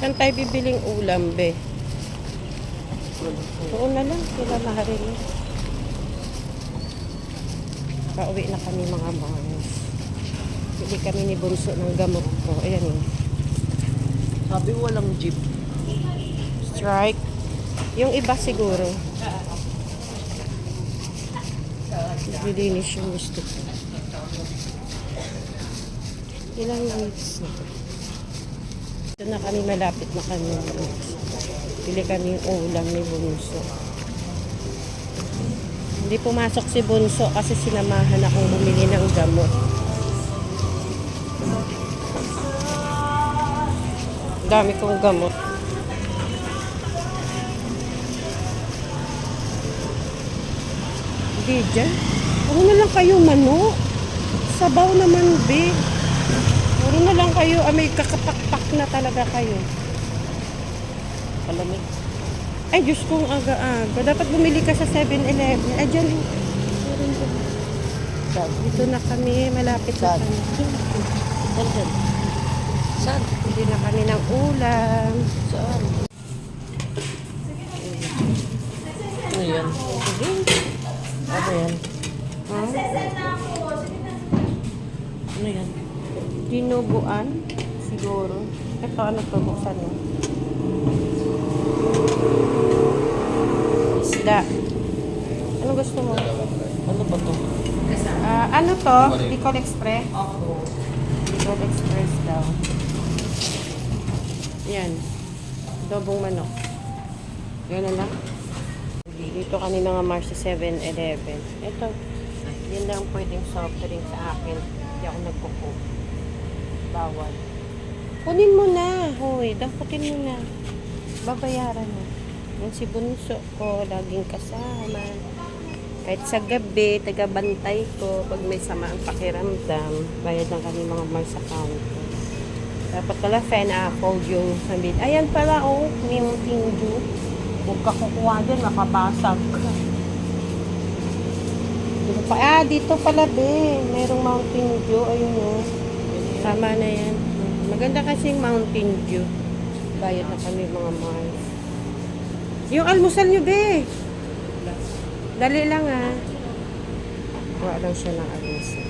tayo bibiling ulam, be. Doon na lang, sila maharil. Pauwi na kami mga mars. Bili kami ni Bunso ng gamot ko. Ayan o. Sabi walang jeep. Strike. Yung iba siguro. Nilinis yung gusto ko. Ilang minutes na to? Ito na kami, malapit na kami. Pili kami ulam ni Bunso. Hindi pumasok si Bunso kasi sinamahan akong bumili ng gamot. Dami kong gamot. Hindi dyan. Puro na lang kayo manok. Sabaw naman, be. Puro na lang kayo. Ah, may kakapakpak na talaga kayo. Palamig. Ay, Diyos kong aga-aga. Dapat bumili ka sa 7-Eleven. Ay, dyan. Dito na kami. Malapit na kami. Saan? Bili na kami ng ulam. Saan? Ano yan? Ano yan? Ha? Ano yan? Dinuguan. Siguro. Ito, ano to? Buksan mo. Isda. Ano gusto mo? Ano ba to? Ah, ano to? Bicol Express? Bicol Express daw. Yan. Dobong manok. Ganun lang. Dito mga Mars sa 7-Eleven. Ito. Yan lang pwedeng soft drink sa akin. Hindi ako nagkuko. Bawal. Kunin mo na. Hoy, daputin mo na. Babayaran mo. Yung si Bunso ko, laging kasama. Kahit sa gabi, taga-bantay ko. Pag may sama ang pakiramdam, bayad lang kami mga Mars account. Dapat pala fan fold yung sabihin. Ayan pala, oh, Mountain Dew. Huwag ka kukuha din, makabasag ka. Dito pa, ah, dito pala, be. Merong Mountain Dew. Ayun, oh. Tama na yan. Maganda kasi Mountain Dew. Bayad na kami mga Mars. Yung almusal nyo, be. Dali lang, ah. Kuha lang siya ng ano.